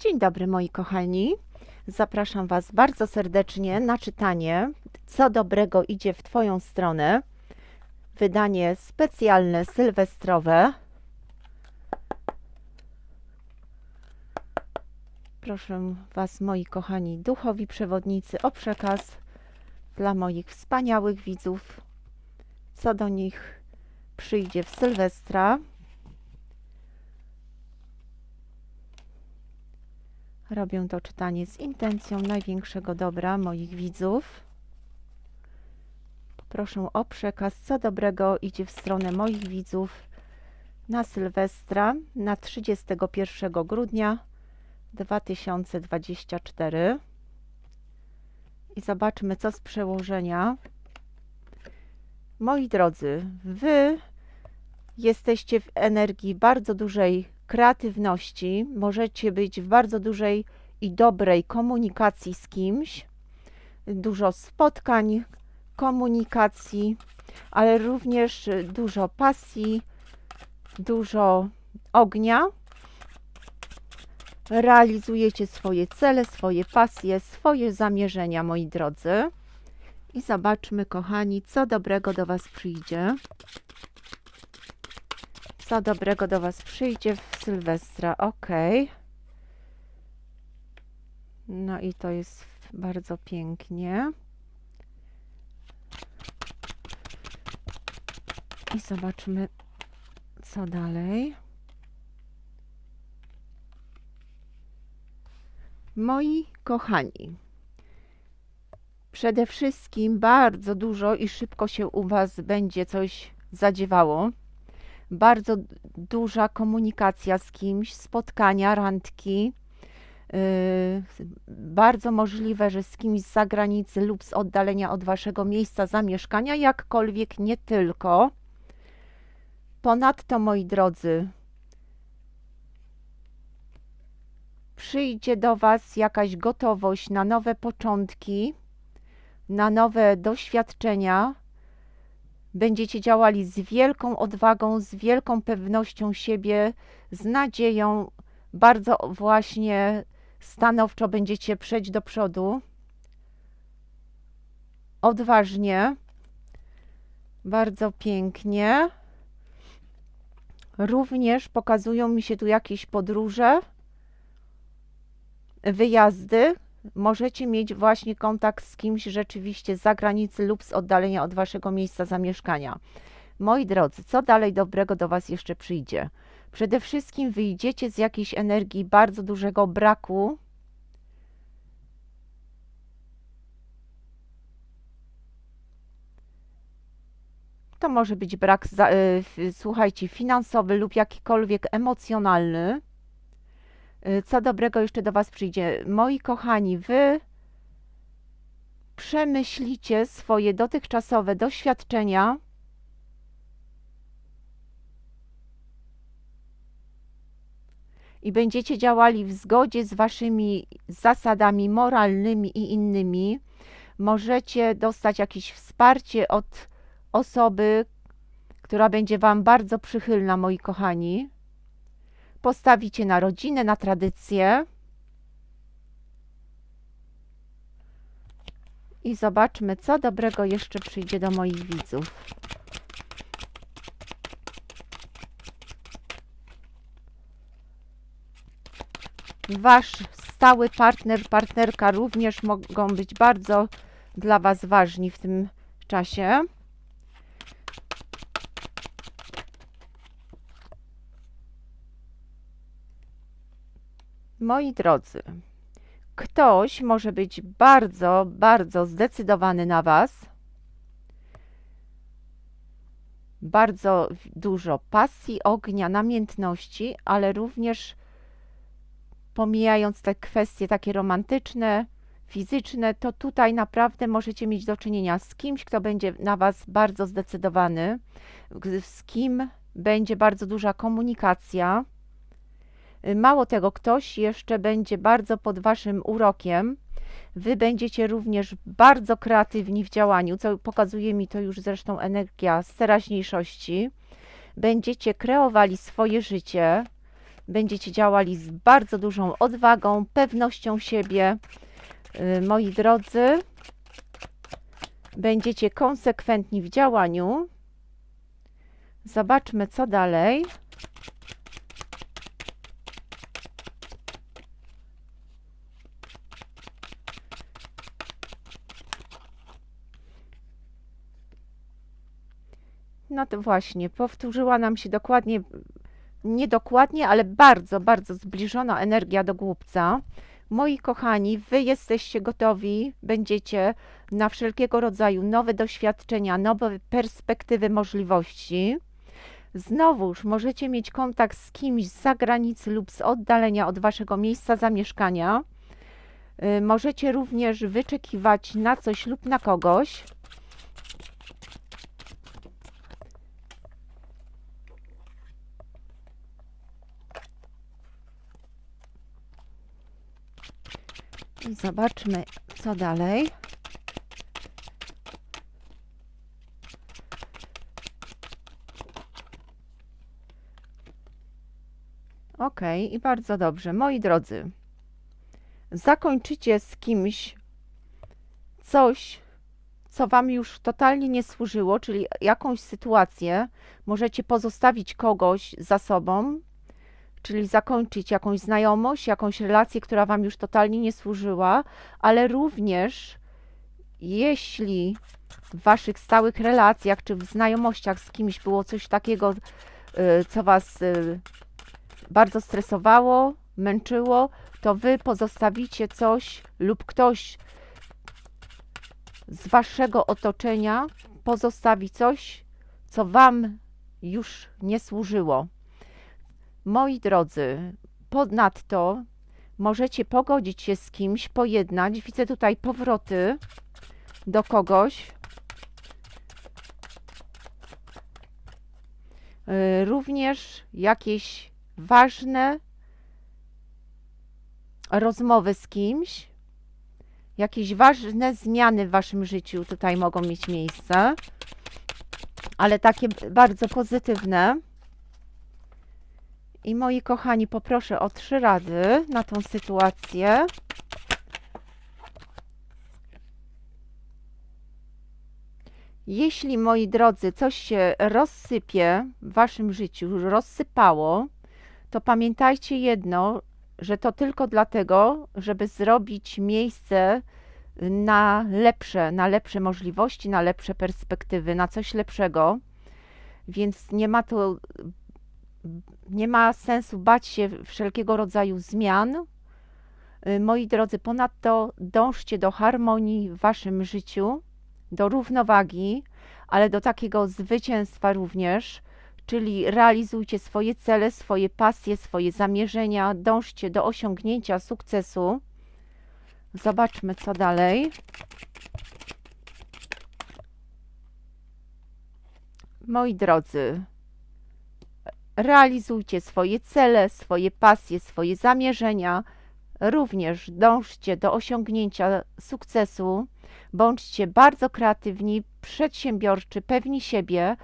Dzień dobry moi kochani. Zapraszam Was bardzo serdecznie na czytanie Co dobrego idzie w Twoją stronę. Wydanie specjalne sylwestrowe. Proszę Was, moi kochani duchowi przewodnicy, o przekaz dla moich wspaniałych widzów, co do nich przyjdzie w Sylwestra. Robię to czytanie z intencją największego dobra moich widzów. Poproszę o przekaz, co dobrego idzie w stronę moich widzów na Sylwestra, na 31 grudnia 2024. I zobaczmy, co z przełożenia. Moi drodzy, wy jesteście w energii bardzo dużej kreatywności, możecie być w bardzo dużej i dobrej komunikacji z kimś, dużo spotkań, komunikacji, ale również dużo pasji, dużo ognia. Realizujecie swoje cele, swoje pasje, swoje zamierzenia, moi drodzy. I zobaczmy, kochani, co dobrego do Was przyjdzie co dobrego do Was przyjdzie w Sylwestra. Ok. No i to jest bardzo pięknie. I zobaczmy, co dalej. Moi kochani, przede wszystkim bardzo dużo i szybko się u Was będzie coś zadziewało bardzo duża komunikacja z kimś, spotkania, randki. Yy, bardzo możliwe, że z kimś z zagranicy lub z oddalenia od waszego miejsca zamieszkania, jakkolwiek nie tylko. Ponadto, moi drodzy, przyjdzie do Was jakaś gotowość na nowe początki, na nowe doświadczenia, Będziecie działali z wielką odwagą, z wielką pewnością siebie, z nadzieją, bardzo właśnie stanowczo będziecie przejść do przodu. Odważnie, bardzo pięknie. Również pokazują mi się tu jakieś podróże, wyjazdy, możecie mieć właśnie kontakt z kimś rzeczywiście z zagranicy lub z oddalenia od waszego miejsca zamieszkania. Moi drodzy, co dalej dobrego do Was jeszcze przyjdzie? Przede wszystkim wyjdziecie z jakiejś energii bardzo dużego braku. To może być brak, y, słuchajcie, finansowy lub jakikolwiek emocjonalny. Y, co dobrego jeszcze do Was przyjdzie. Moi kochani, Wy przemyślicie swoje dotychczasowe doświadczenia. I będziecie działali w zgodzie z Waszymi zasadami moralnymi i innymi. Możecie dostać jakieś wsparcie od osoby, która będzie Wam bardzo przychylna, moi kochani postawicie na rodzinę, na tradycję. I zobaczmy, co dobrego jeszcze przyjdzie do moich widzów. Wasz stały partner, partnerka również mogą być bardzo dla Was ważni w tym czasie. Moi drodzy, ktoś może być bardzo, bardzo zdecydowany na Was, bardzo dużo pasji, ognia, namiętności, ale również pomijając te kwestie takie romantyczne, fizyczne, to tutaj naprawdę możecie mieć do czynienia z kimś, kto będzie na Was bardzo zdecydowany, z kim będzie bardzo duża komunikacja mało tego, ktoś jeszcze będzie bardzo pod Waszym urokiem. Wy będziecie również bardzo kreatywni w działaniu, co pokazuje mi to już zresztą energia z teraźniejszości. Będziecie kreowali swoje życie, Będziecie działali z bardzo dużą odwagą, pewnością siebie. Y, Moi drodzy, będziecie konsekwentni w działaniu. Zobaczmy, co dalej. No to właśnie, powtórzyła nam się dokładnie, nie dokładnie, ale bardzo, bardzo zbliżona energia do głupca. Moi kochani, wy jesteście gotowi, będziecie na wszelkiego rodzaju nowe doświadczenia, nowe perspektywy możliwości. Znowuż możecie mieć kontakt z kimś z zagranicy lub z oddalenia od waszego miejsca zamieszkania. Y, Możecie również wyczekiwać na coś lub na kogoś. Zobaczmy, co dalej. Ok, i bardzo dobrze. Moi drodzy, zakończycie z kimś coś, co Wam już totalnie nie służyło, czyli jakąś sytuację. Możecie pozostawić kogoś za sobą, czyli zakończyć jakąś znajomość, jakąś relację, która Wam już totalnie nie służyła, ale również jeśli w Waszych stałych relacjach czy w znajomościach z kimś było coś takiego, y, co Was y, bardzo stresowało, męczyło, to Wy pozostawicie coś lub ktoś z Waszego otoczenia pozostawi coś, co Wam już nie służyło. Moi drodzy, ponadto możecie pogodzić się z kimś, pojednać. Widzę tutaj powroty do kogoś. Y, Również jakieś ważne rozmowy z kimś, jakieś ważne zmiany w waszym życiu tutaj mogą mieć miejsce, ale takie bardzo pozytywne. I moi kochani, poproszę o trzy rady na tą sytuację. Jeśli, moi drodzy, coś się rozsypie w waszym życiu, rozsypało, to pamiętajcie jedno, że to tylko dlatego, żeby zrobić miejsce na lepsze, na lepsze możliwości, na lepsze perspektywy, na coś lepszego. Więc nie ma to nie ma sensu bać się wszelkiego rodzaju zmian. Y, Moi drodzy, ponadto dążcie do harmonii w waszym życiu, do równowagi, ale do takiego zwycięstwa również, czyli realizujcie swoje cele, swoje pasje, swoje zamierzenia, dążcie do osiągnięcia sukcesu. Zobaczmy, co dalej. Moi drodzy, realizujcie swoje cele, swoje pasje, swoje zamierzenia. Również dążcie do osiągnięcia sukcesu. Bądźcie bardzo kreatywni, przedsiębiorczy, pewni siebie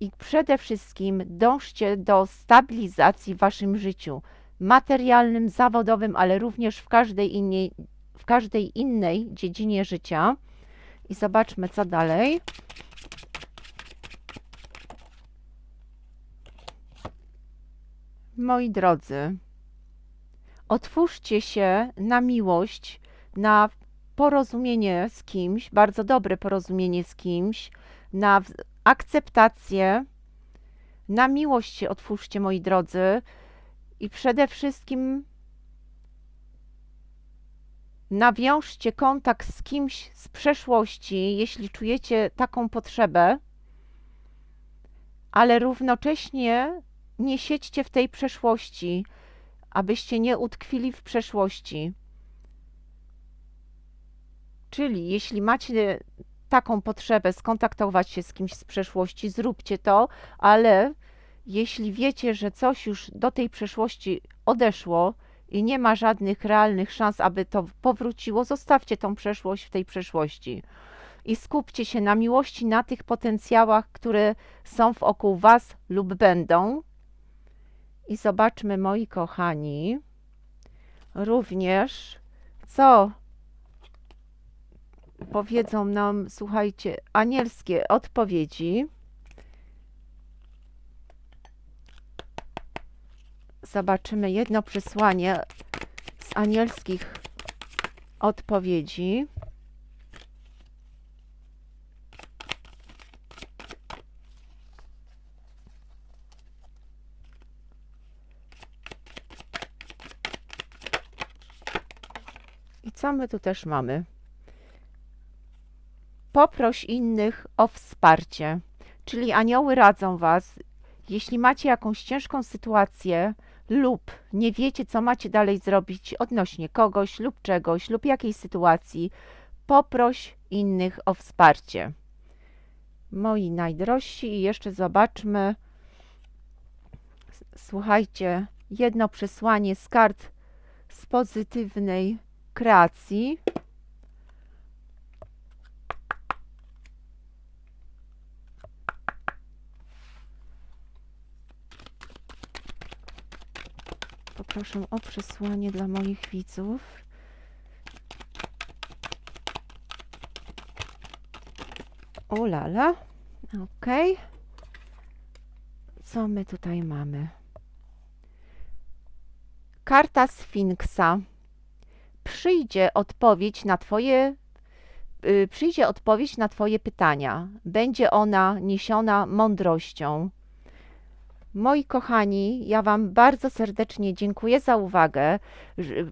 i przede wszystkim dążcie do stabilizacji w waszym życiu materialnym, zawodowym, ale również w każdej innej, w każdej innej dziedzinie życia. I zobaczmy, co dalej. Moi drodzy, otwórzcie się na miłość, na porozumienie z kimś, bardzo dobre porozumienie z kimś, na akceptację, na miłość się otwórzcie, moi drodzy, i przede wszystkim nawiążcie kontakt z kimś z przeszłości, jeśli czujecie taką potrzebę, ale równocześnie nie siedźcie w tej przeszłości, abyście nie utkwili w przeszłości. Czyli jeśli macie taką potrzebę skontaktować się z kimś z przeszłości, zróbcie to, ale jeśli wiecie, że coś już do tej przeszłości odeszło i nie ma żadnych realnych szans, aby to powróciło, zostawcie tą przeszłość w tej przeszłości i skupcie się na miłości, na tych potencjałach, które są wokół Was lub będą. I zobaczmy, moi kochani, również co powiedzą nam, słuchajcie, anielskie odpowiedzi. Zobaczymy jedno przesłanie z anielskich odpowiedzi. My tu też mamy? Poproś innych o wsparcie. Czyli anioły radzą Was, jeśli macie jakąś ciężką sytuację lub nie wiecie, co macie dalej zrobić odnośnie kogoś lub czegoś lub jakiejś sytuacji, poproś innych o wsparcie. Moi najdrożsi, i jeszcze zobaczmy. Słuchajcie, jedno przesłanie z kart z pozytywnej kreacji. Poproszę o przesłanie dla moich widzów. O lala. Ok. Co my tutaj mamy? Karta Sfinksa. Przyjdzie odpowiedź na Twoje y, przyjdzie odpowiedź na Twoje pytania. Będzie ona niesiona mądrością. Moi kochani, ja Wam bardzo serdecznie dziękuję za uwagę.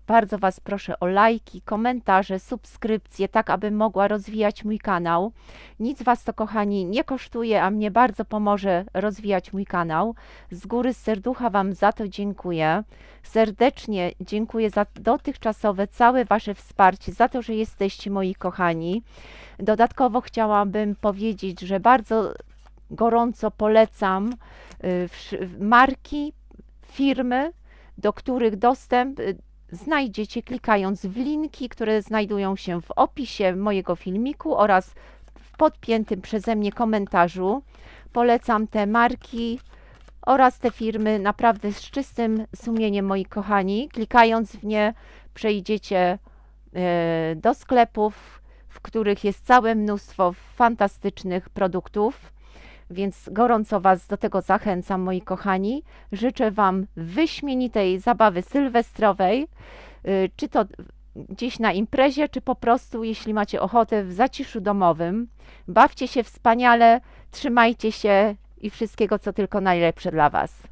Bardzo Was proszę o lajki, komentarze, subskrypcje, tak aby mogła rozwijać mój kanał. Nic Was to, kochani, nie kosztuje, a mnie bardzo pomoże rozwijać mój kanał. Z góry z serducha Wam za to dziękuję. Serdecznie dziękuję za dotychczasowe całe Wasze wsparcie, za to, że jesteście moi kochani. Dodatkowo chciałabym powiedzieć, że bardzo gorąco polecam marki, firmy, do których dostęp y, znajdziecie klikając w linki, które znajdują się w opisie mojego filmiku oraz w podpiętym przeze mnie komentarzu. Polecam te marki oraz te firmy naprawdę z czystym sumieniem, moi kochani. Klikając w nie, przejdziecie e, do sklepów, w których jest całe mnóstwo fantastycznych produktów. Więc gorąco Was do tego zachęcam, moi kochani. Życzę Wam wyśmienitej zabawy sylwestrowej, y, czy to gdzieś na imprezie, czy po prostu, jeśli macie ochotę, w zaciszu domowym. Bawcie się wspaniale, trzymajcie się i wszystkiego, co tylko najlepsze dla Was.